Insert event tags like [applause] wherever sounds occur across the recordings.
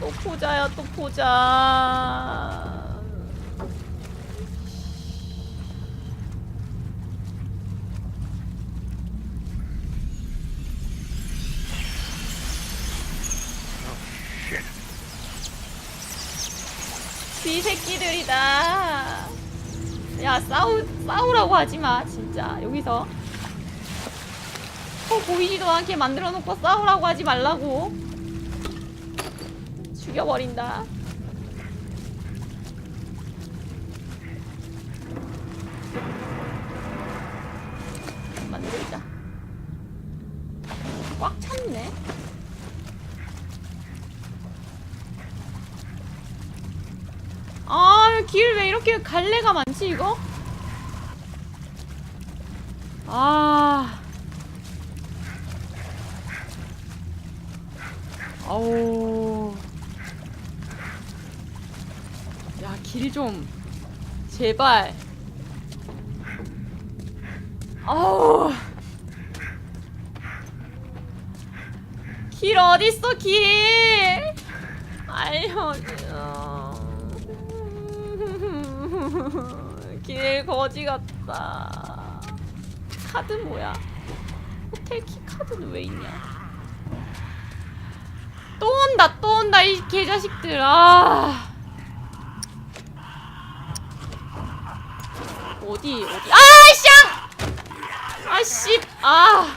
또 포자야 또 포자. 쥐 새끼들이다. 야 싸우 싸우라고 하지 마 진짜 여기서. 어 보이지도 않게 만들어 놓고 싸우라고 하지 말라고. 죽여버린다. 만들자. 꽉 찼네. 아, 길 왜 이렇게 갈래가 많지, 이거? 아. 아우. 야, 길 좀. 제발. 아우. 길 어딨어, 길? 알려줘. 길 거지 같다. 카드 뭐야? 호텔 키 카드는 왜 있냐? 또 온다, 또 온다, 이 개자식들. 아. 어디, 어디. 아, 쌍! 아, 씨. 아.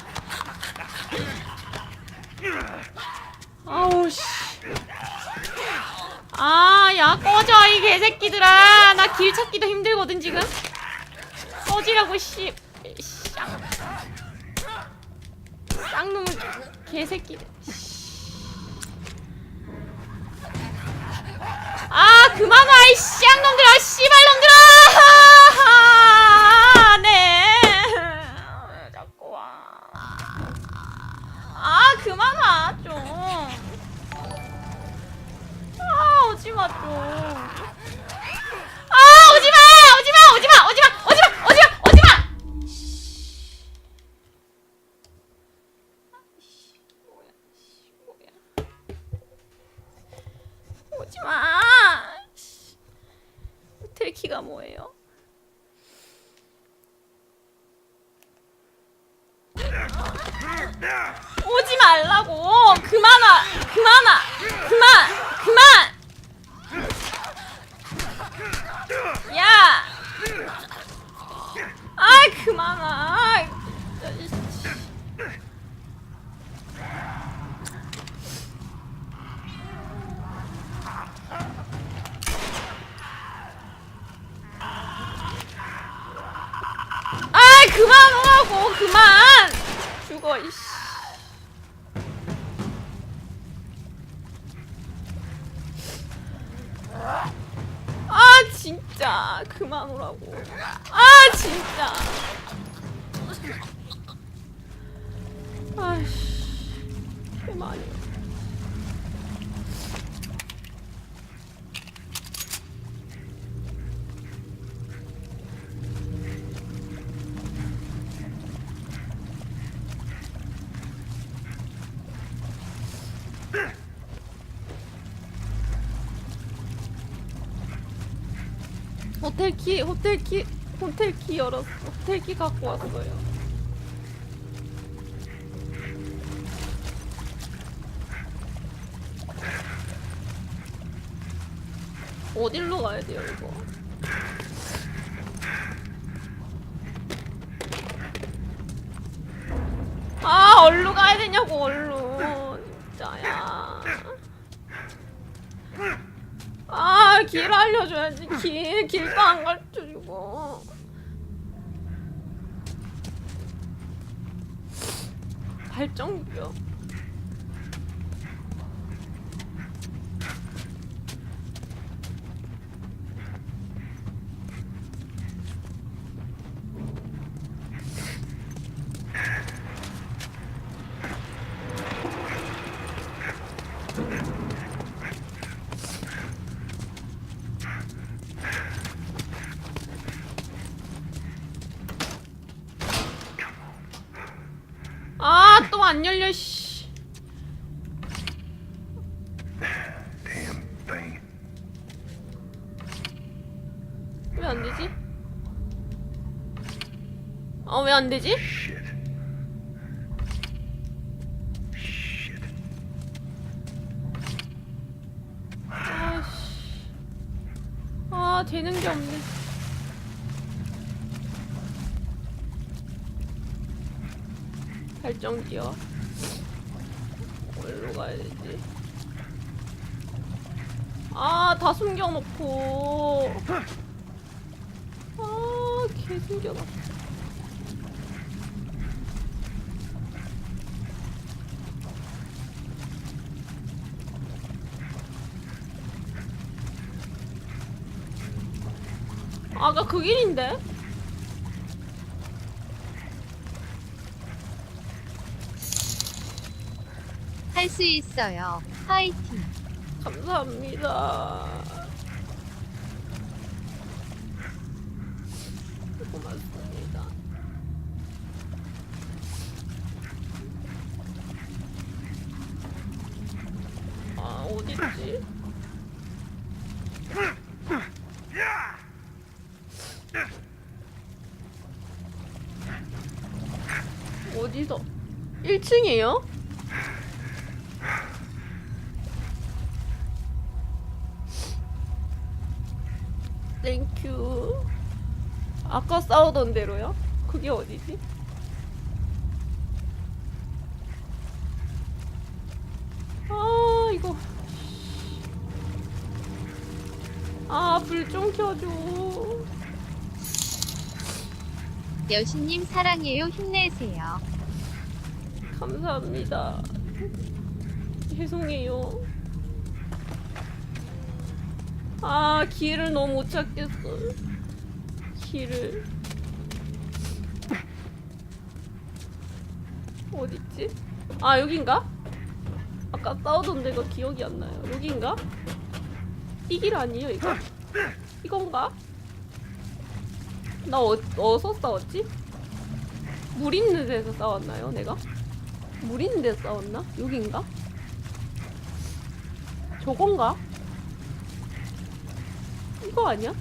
아우, 씨. 아, 야, 꺼져, 이 개새끼들아. 나 길 찾기도 힘들거든, 지금. 꺼지라고, 씨. 쌍. 쌍놈 개새끼들. 아, 그만 와, 이 쌍놈들아, 씨발놈들아! 아, 아, 그만 와, 좀. 아, 오지마, 좀. 아, 오지마! 오지마! 오지마! 오지마! 오지마! 오지마! 오지마! 뭐야, 씨, 뭐야. 오지마! 호텔 키가 뭐예요? 오지 말라고! 그만 와! 그만 와! 그만! 그만! 야! 와! 아이 그만 오라고 그만! 죽어 이씨. 아 진짜 그만 오라고 아 진짜 호텔 키 호텔 키 호텔 키 열었어 호텔 키 갖고 왔어요. 어딜로 가야 돼요 이거 아 얼루 가야 되냐고 얼루 진짜야 아, 길 알려줘야지. 길, 길도 안 가르쳐주고. 발정교. 아, 또 안 열려, 씨. 안 되지? 어, 왜 안 되지? 아씨. 아, 되는 게 없네. 발전기요. 어디로 가야 되지? 아, 다 숨겨놓고. 아, 개 숨겨놨어. 아까 그 길인데? 할 수 있어요. 파이팅. 감사합니다. 고맙습니다. 아, 어딨지? 어디서? 1층이에요? 땡큐. 아까 싸우던 대로요? 그게 어디지? 아 이거 아 불 좀 켜줘 여신님 사랑해요. 힘내세요. 감사합니다 죄송해요 아 길을 너무 못 찾겠어 길을 어딨지? 아 여긴가? 아까 싸우던 데가 기억이 안 나요 여긴가? 이 길 아니에요 이거? 이건가? 나 어, 어디서 싸웠지? 물 있는 데서 싸웠나요 내가? 물 있는 데서 싸웠나? 여긴가? 저건가? 이거 아니야?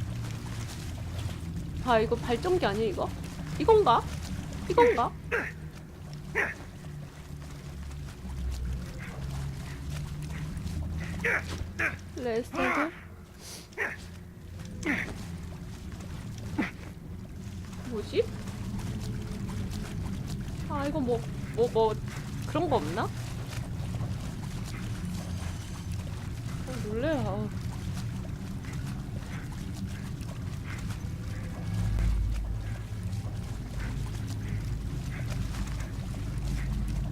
아 이거 발전기 아니야 이거? 이건가? 이건가? 레스터드 뭐지? 아 이거 뭐 뭐 뭐 그런 거 없나? 어, 놀래라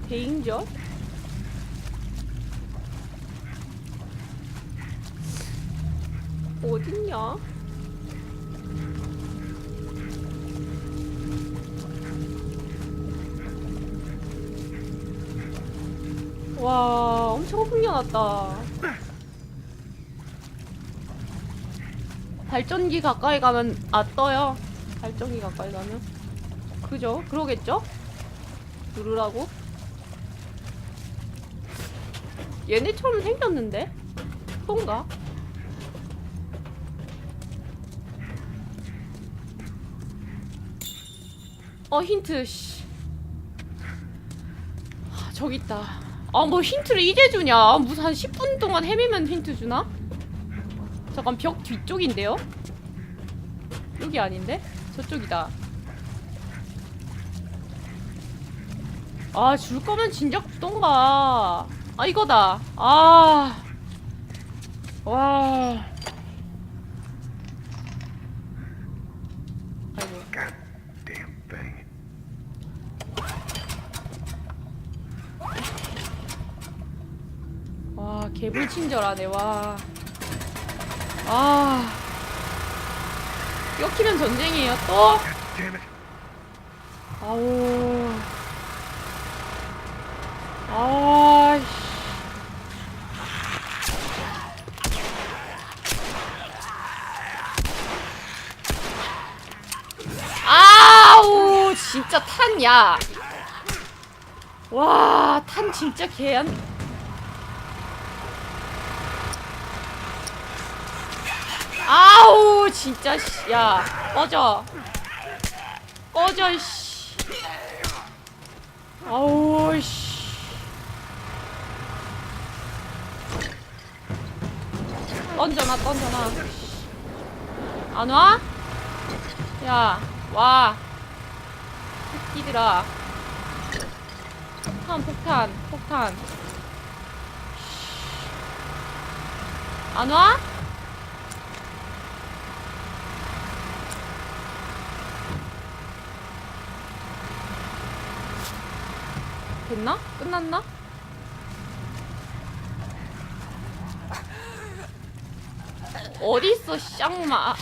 대인전? 어딨냐? 와, 엄청 풍겨났다. 발전기 가까이 가면 아 떠요. 발전기 가까이 가면 그죠? 그러겠죠? 누르라고? 얘네처럼 생겼는데? 그건가? 어 힌트 씨. 아, 저기 있다. 아 뭐 힌트를 이제 주냐? 무슨 한 10분 동안 헤매면 힌트 주나? 잠깐 벽 뒤쪽인데요? 여기 아닌데? 저쪽이다. 아, 줄 거면 진작 주던가. 아, 이거다. 아. 와. 개불친절하네, 와. 아. 엮이면 전쟁이에요, 또? 아우. 아, 씨. 아우, 진짜 탄 야. 와, 탄 진짜. 아우! 아우 진짜 씨. 야 꺼져 꺼져 씨 아우 씨 던져놔 던져놔 안 와? 야 와 새끼들아 폭탄 폭탄 폭탄 안 와? 됐나? 끝났나? 어딨어 쌍마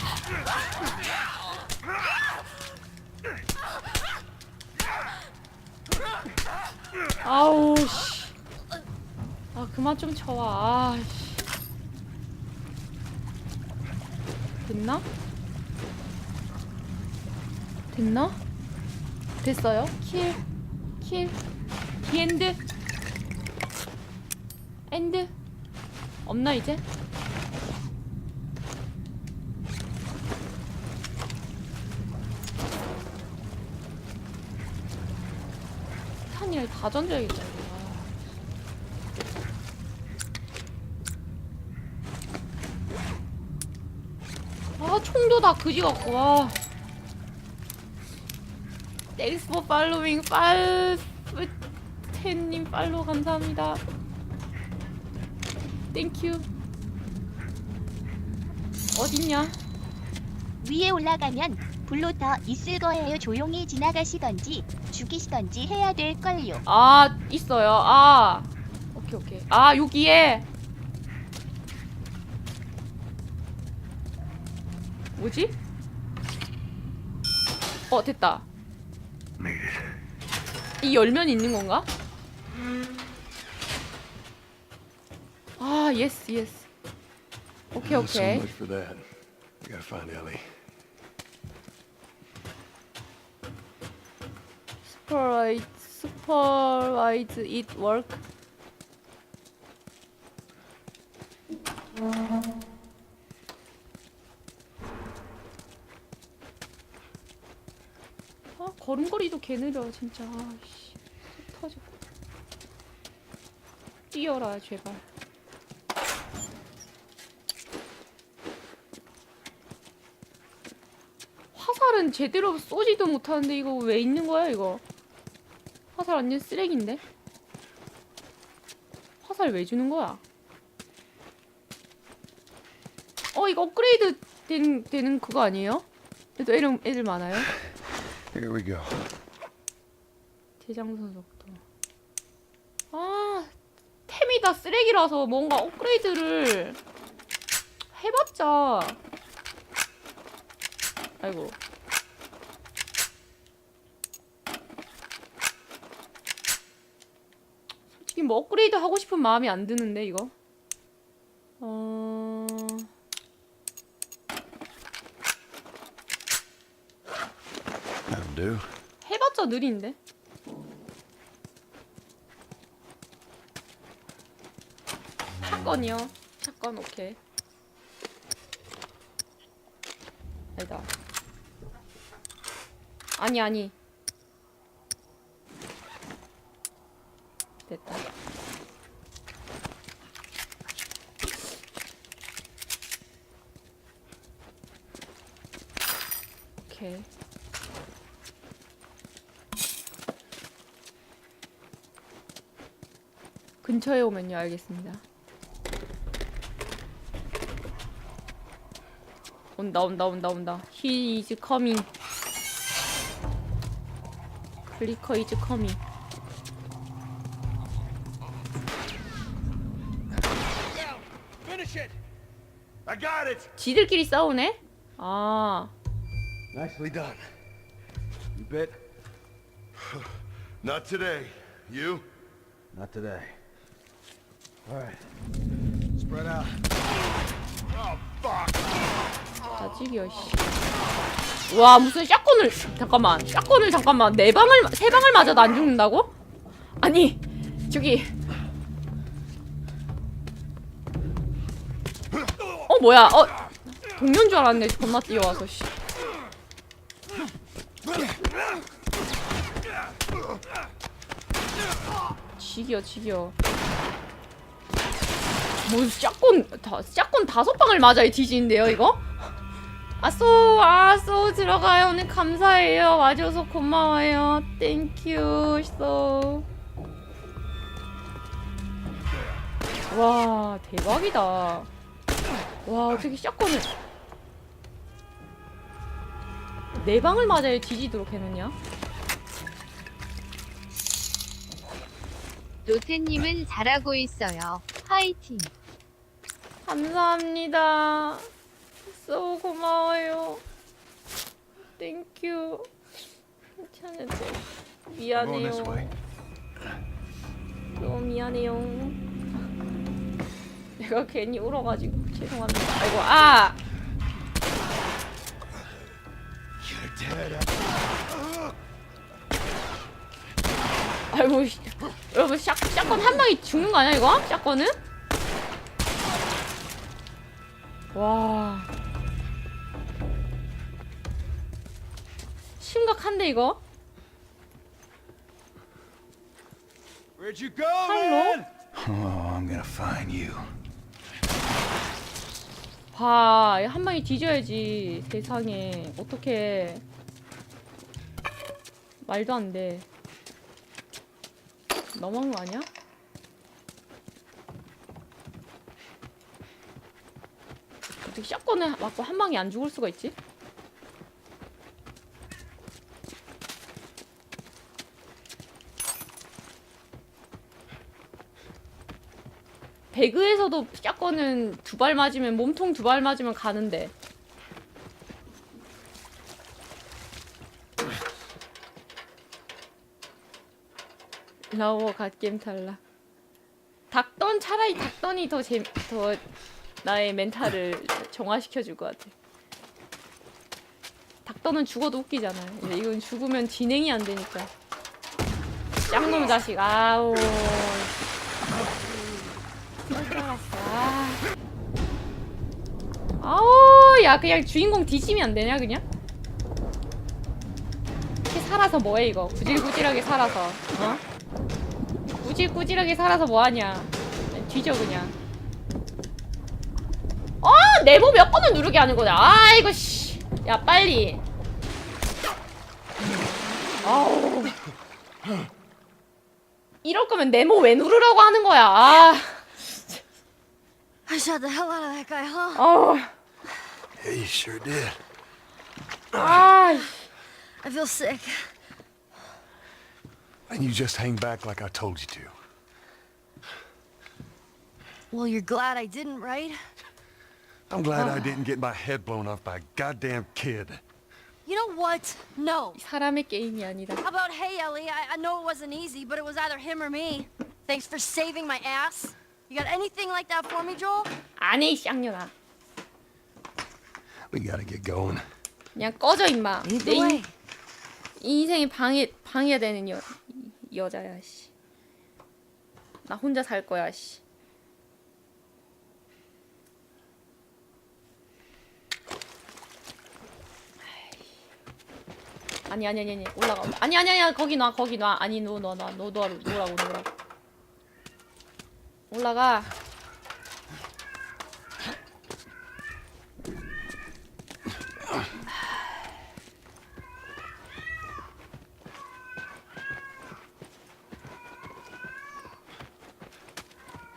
아우 씨. 아 그만 좀 쳐와 아, 씨. 됐나? 됐나? 됐어요? 킬, 킬, 디 엔드, 엔드 없나 이제? 탄이를 다 던져야겠다. 이거. 아 총도 다 그지 같고 와. Thanks for following 팔텐님 팔로우 감사합니다. You. 어딨냐? 위에 올라가면 불로 더 있을 거예요. 조용히 지나가시던지 죽이시던지 해야 될 걸요. 아 있어요. 아 오케이 오케이. 아 여기에 뭐지? 어 됐다. 이 열면 있는 건가? 아 예스 예스. 오케이 오케이. Supervise supervise it work. 아 걸음걸이도 개 느려 진짜. 아씨. 터져. 뛰어라 제발. 화살은 제대로 쏘지도 못하는데 이거 왜 있는 거야 이거 화살 완전 쓰레기인데 화살 왜 주는 거야 어 이거 업그레이드 된, 되는 그거 아니에요? 그래도 애들, 애들 많아요 Here we go. 대장선 속도. 아, 템이 다 쓰레기라서 뭔가 업그레이드를 해봤자. 아이고. 솔직히 뭐 업그레이드 하고 싶은 마음이 안 드는데 이거. 어. 해봤자 느린데. 사건이요. 사건 오케이. 아니다. 아니 아니. 됐다. 오케이. 근처에 오면요 알겠습니다. 온다 온다 온다 온다. He is coming. 클리커 is coming. Finish it! I got it! 지들끼리 싸우네? 아 Nicely done. You bet. Not today. You? Not today. 짜증이야 씨. 와 무슨 샷건을 잠깐만 샷건을 잠깐만 네 방을 세 방을 맞아도 안 죽는다고? 아니 저기 어 뭐야 어 동료인 줄 알았네 겁나 뛰어와서 씨. 지겨 지겨 뭐 샷건 다 샷건 다섯 방을 맞아야 뒤지는데요 이거? 아쏘 아쏘 들어가요 오늘 감사해요 와줘서 고마워요 땡큐 쏘. 와 대박이다 와 어떻게 샷건을 네 방을 맞아야 뒤지도록 해놓냐? 로테님은 잘하고 있어요. 화이팅. 감사합니다. 쏘 고마워요. 땡큐. 괜찮은데. 미안해요. 너무 미안해요. [laughs] 내가 괜히 울어가지고 죄송합니다. 아이고 아. 아이고 씨. 여러분 샷 샷건 한 방에 죽는 거 아니야 이거? 샷건은? 와 심각한데 이거? Where'd you go, Hello? man? Oh, I'm gonna find you. 봐, 한 방에 뒤져야지. 세상에. 어떻게 말도 안 돼. 너무한 거 아니야? 어떻게 샷건을 맞고 한 방에 안 죽을 수가 있지? 배그에서도 샷건은 두 발 맞으면 몸통 두 발 맞으면 가는데 라워 갓겜 탈락 닭던 차라리 닭던이 더 재, 더 나의 멘탈을 정화시켜 줄 것 같아. 닭던은 죽어도 웃기잖아요. 근데 이건 죽으면 진행이 안 되니까. 짱놈 자식. 아우. 아. 아우 야 그냥 주인공 뒤지면 안 되냐 그냥? 이렇게 살아서 뭐해 이거? 구질구질하게 살아서 어? 구질구질하게 살아서 뭐하냐? 뒤져 그냥. 어 네모 몇 번을 누르게 하는 거야 아 이거 씨야 빨리 아우 이럴 거면 네모 왜 누르라고 하는 거야 아 I shot the hell out of that guy, huh? 아우 Yeah, you sure did. 아 I feel sick. And you just hang back like I told you to. Well, you're glad I didn't, right? I'm glad I didn't get my head blown off by a goddamn kid. You know what? No. 사람의 게임이 아니다. How about, hey, Ellie, I, I know it wasn't easy, but it was either him or me. Thanks for saving my ass. You got anything like that for me, Joel? 안해 이 쌍년아. We gotta get going. 그냥 꺼져 임마. Lead 내 the way. 인, 이 인생이 방해 방해되는 여 이 여자야 씨. 나 혼자 살 거야 씨. 아니 아니 아니 아니 올라가. 아니 아니 아니 거기 놔 거기 놔. 아니 너너놔너 놓으라고 놓으라고 놓으라고. 올라가.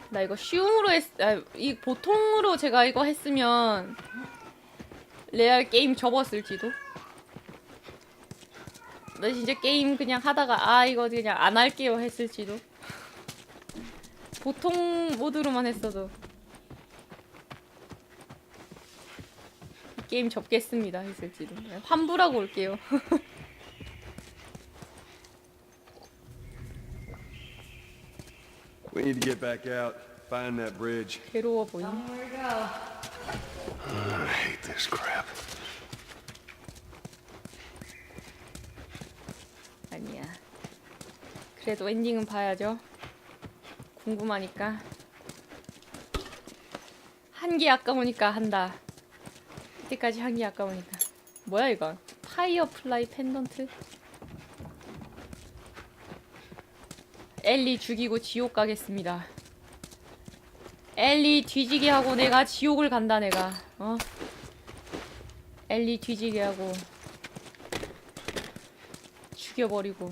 나 이거 쉬움으로 했, 아, 이 보통으로 제가 이거 했으면 레알 게임 접었을지도. 나 진짜 게임 그냥 하다가 아 이거 그냥 안 할게요 했을지도. 보통 모드로만 했어도 게임 접겠습니다 했을지도. 환불하고 올게요. [laughs] We need to get back out, find that bridge. 괴로워 보임. I hate this crap. 아니야. 그래도 엔딩은 봐야죠. 궁금하니까. 한 개 아까우니까 한다. 이때까지 한게 아까우니까. 뭐야 이거? 파이어 플라이 펜던트? 엘리 죽이고 지옥 가겠습니다. 엘리 뒤지게 하고 내가 지옥을 간다 내가. 어? 엘리 뒤지게 하고 죽여버리고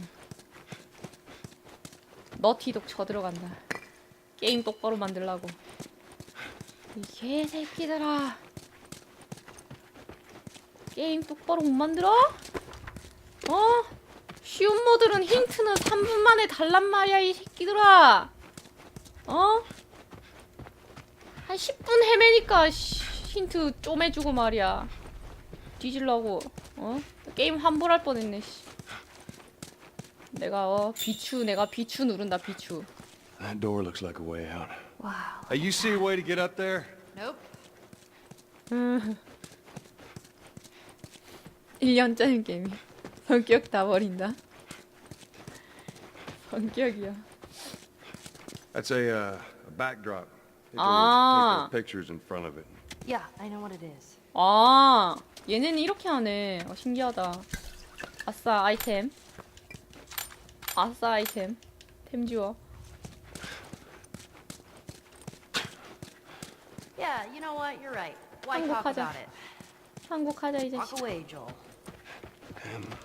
너티독 쳐 들어간다. 게임 똑바로 만들라고. 이 개새끼들아. 게임 똑바로 못 만들어? 어? 쉬운 모드는 힌트는 3분 만에 달란 말이야 이 새끼들아. 어? 한 10분 헤매니까 씨, 힌트 쪼매주고 말이야. 뒤질라고. 어? 게임 환불할 뻔했네. 씨. 내가 어 비추 내가 비추 누른다 비추. That door looks like a way out. 와우. Hey, you see a way to get up there? Nope. 1년짜리 게임이 성격 다 버린다. 성격이야. That's a, uh, a backdrop. Take those- Ah. take those pictures in front of it. Yeah, I know what it is. 아, 얘네는 이렇게 하네. 어, 신기하다. 아싸 아이템. 아싸 아이템. 템 주워. Yeah, you know what? You're right. Why talk about it? 한국 하자 이 Walk away, Joel.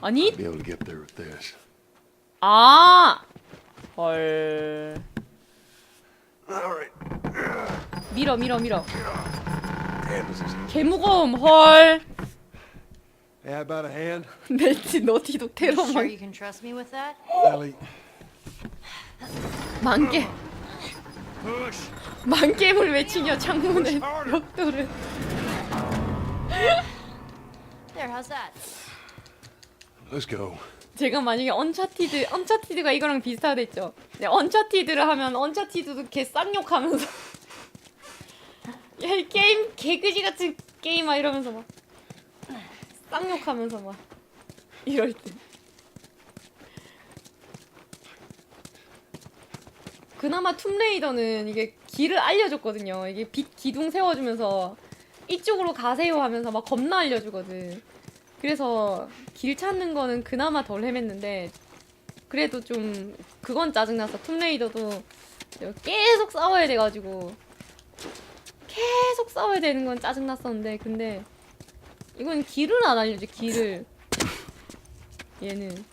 아니? Be able to get there with this. 아. 헐. All right. 밀어 밀어 밀어. Damn, this is. 개무거움 헐. How about a hand? [laughs] 너티도 You sure 테러만 you can trust me with that? Ellie, 만개 push. 만개물 외치며 창문에 벽돌을. There, how's that? Let's go. 제가 만약에 언차티드 언차티드가 이거랑 비슷하댔죠. 네, 언차티드를 하면 언차티드도 개 쌍욕하면서 [laughs] 야이 게임 개그지 같은 게임아 이러면서 막 쌍욕하면서 막 이럴 때. 그나마 툼레이더는 이게 길을 알려줬거든요. 이게 빛 기둥 세워주면서 이쪽으로 가세요 하면서 막 겁나 알려주거든. 그래서 길 찾는 거는 그나마 덜 헤맸는데 그래도 좀 그건 짜증났어. 툼레이더도 계속 싸워야 돼가지고 계속 싸워야 되는 건 짜증났었는데 근데 이건 길을 안 알려줘 길을 얘는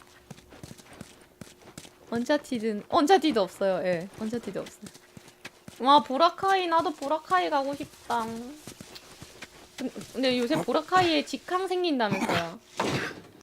언차티드 언차티드 없어요. 예, 언차티드 없어. 와 보라카이 나도 보라카이 가고 싶다. 근- 근데 요새 보라카이에 직항 생긴다면서요.